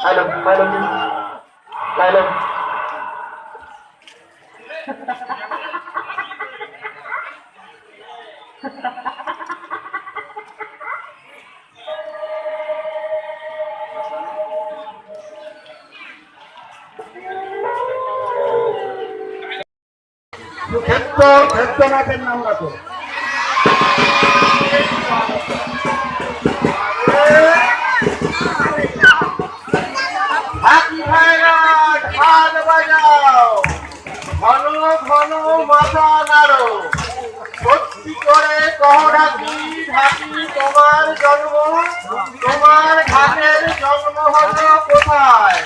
Madam, madam, madam. ক্ষেত্র ক্ষেত্রনাথের নাম রাখো ঘন মাথা নাড়ো। সত্যি করে কহ ঢাকি ঢাকি, তোমার জন্ম, তোমার ঘাটের জন্ম হলো কোথায়?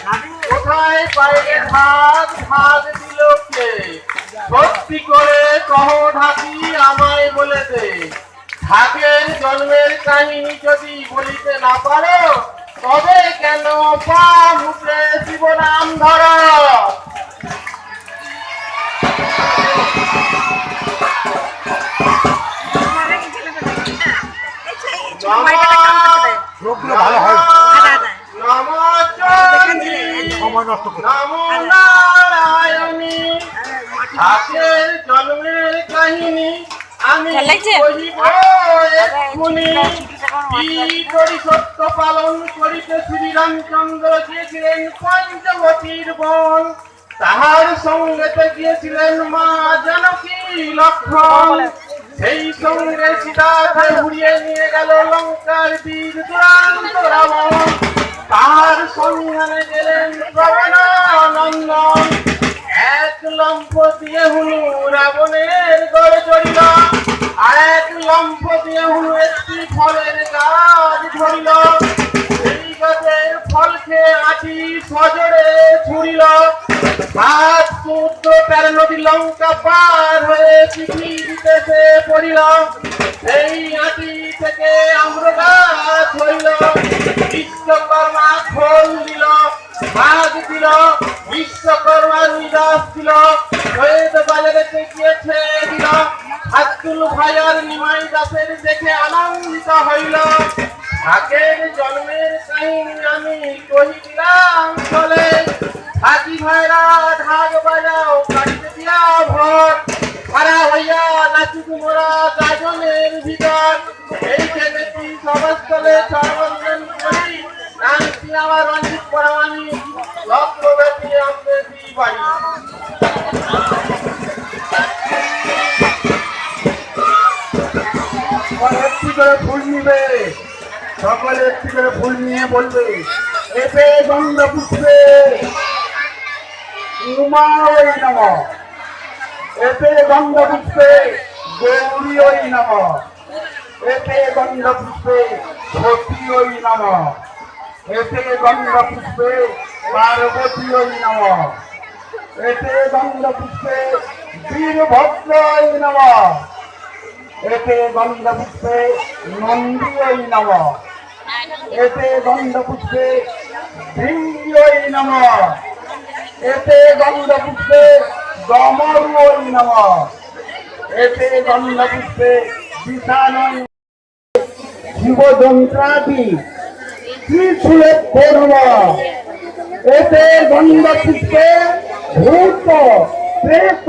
কোথায় পাইলে ভাত ভাত দিল কে? সত্যি করে কহ ঢাকি আমায় বলে দে? ঢাকের জন্মের কাহিনী যদি বলিতে না পারো, তবে কেন পা মুখে শিবনাম ধরো? লোকগুলো ভালো হয় কাহিনী আমি সত্য পালন করিতে শ্রীরামচন্দ্র গিয়েছিলেন পঞ্চবতীর বন তাহার সঙ্গেতে গিয়েছিলেন মা জানকী লক্ষণ সেই সঙ্গে সীতাকে উড়িয়ে নিয়ে গেল লঙ্কার বীর দুরান্ত রাবণ। তার সন্ধানে গেলেন নন্দন এক লম্ফ দিয়ে হুনু রাবণের গড়ে চড়িল, আর এক লম্ফ দিয়ে হুনু একটি ফলের গাছ ধরিল। সেই গাছের ফল খেয়ে আটি সজরে ছুড়িল। চোদ্দ নদী লঙ্কা পার হয়ে পৃথিবীতে সে পড়িল এই আটি থেকে আমরা গাছ হইল। একটি করে ফুল নিবে। সকলে একটি করে ফুল নিয়ে বলবে, এতে গন্ধ পুষ্পে উমা ওই নম, এতে গন্ধ পুষ্পে গৌরী ওই নম, এতে গন্ধ পুষ্পে সতী ওই নম, এতে গন্ধ পুষ্পে পার্বতী ওই নম, এতে গন্ধ পুষ্পে বীরভদ্র ওই নম এতে গন্ধ পুষ্পে নন্দী নম। এতে গন্ধ পুষ্পে ওই নম। এতে গন্ধ পুষ্পে দমরু ওই নম। এতে গন্ধ পুষ্পে বিষাণন জীবযন্ত্রাদি করব এতে গন্ধ পুষ্পে ভূত প্রেত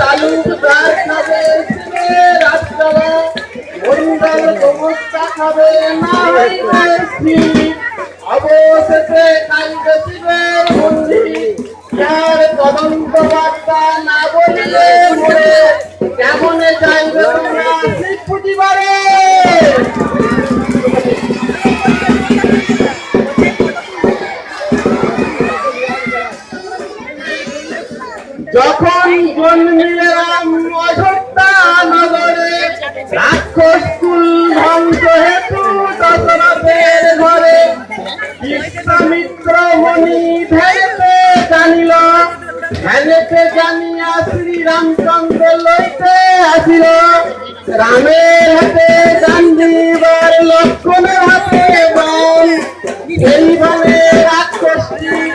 দেউলে তালুকদার খাবে রাতকালা মন্ডল অবশেষে শিবের মন্দির যার তদন্ত বার্তা না বলিলে মরে। কেমনে যাইবে তোমরা? মন মিলাম অযোধ্যা নগরে, রাক্ষস কুল ধ্বংস হেতু দশরথের ঘরে। বিশ্বামিত্র মণি ধ্যানেতে জানিল ধ্যানেতে জানিয়া শ্রী রামচন্দ্র লইতে আসিল। রামের হাতে গান্ধীবার লক্ষ্মণের হাতে বাম এইভাবে রাক্ষসটির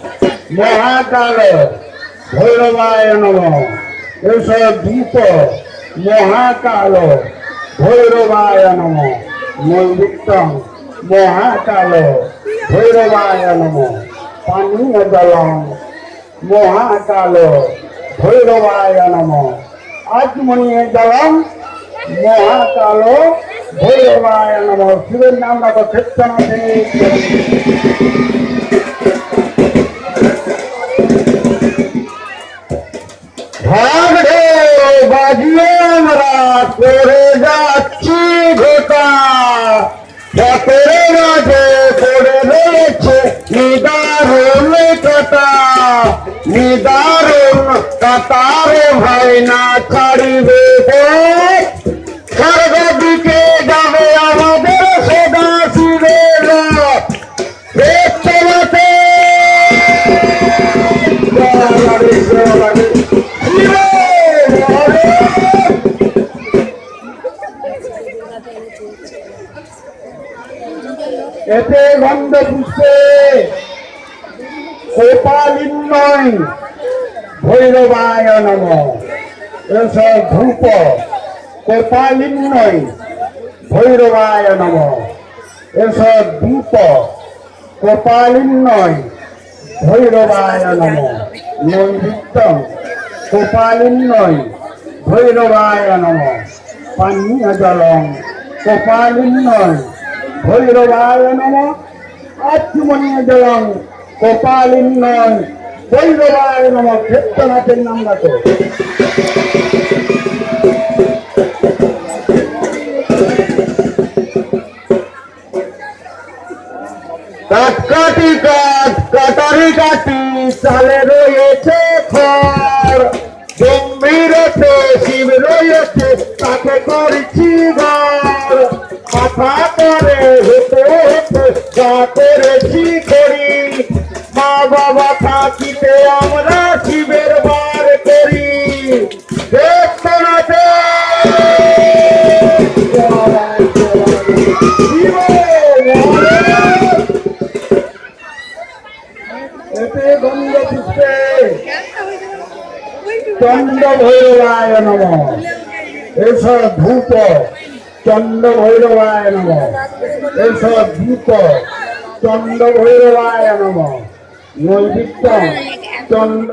মহাকাল ভৈরবায় নম। এসব ধূপ মহাকাল ভৈরবায় নম। নৈবিত্তম মহাকাল ভৈরবায় নম। পানীয় জলম মহাকাল ভৈরবায় নম। আত্মনীয় জলম মহাকাল ভৈরবায় নম। শিবের নাম রাখো ক্ষেত্রনাথে করে যাচ্ছি মাঝে পড়ে রয়েছে নিদারুণ কাটা। নিদারুণ ভাই, না ছাড়িবে দিকে যাবে আমাদের সদা। ক্ষেত্রনাথে এতে গন্ধ পুষ্পে গোপালিন্ময় ভৈরবায় নম। ধূপ গোপালিন্ময় ভৈরবায় নম। এসব ধূপ গোপালিন্ময় ভৈরবায় নম। নৈবিত্তম গোপালিন্ময় ভৈরবায় নম। পানীয় জলম গোপালিন্ময় ভৈরবায় নম। আত্মনীয় জলম গোপালিন্ময় ভৈরবায় নম ক্ষেত্রনাথের নাম রাখো কাটি কাট, কাটারি কাটি, চালে রয়েছে খড়। গম্ভীরতে শিব রয়েছে, তাকে করেছি ঘর কথা করে হতে হতে যা করেছি করি। মা বাবা থাকিতে আমরা শিবের বার করি। চন্দ্র ভৈরবায় নম। এসব ধূপ। চন্দ্র ভৈরবায় নম। এসব ধূপ চন্দ্র ভৈরবায় নম। নৈবিত্য চন্দ্র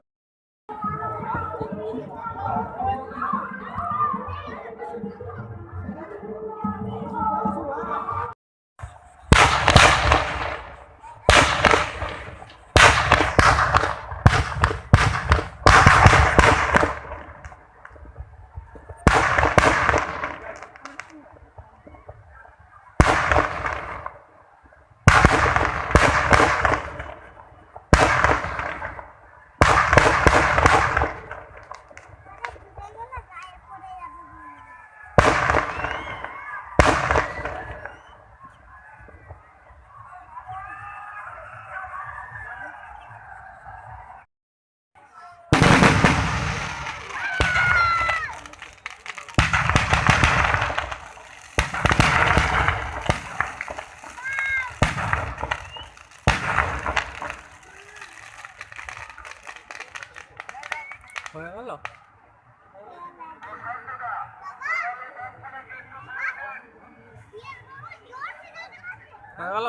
হয়ে হ্যাঁ গেল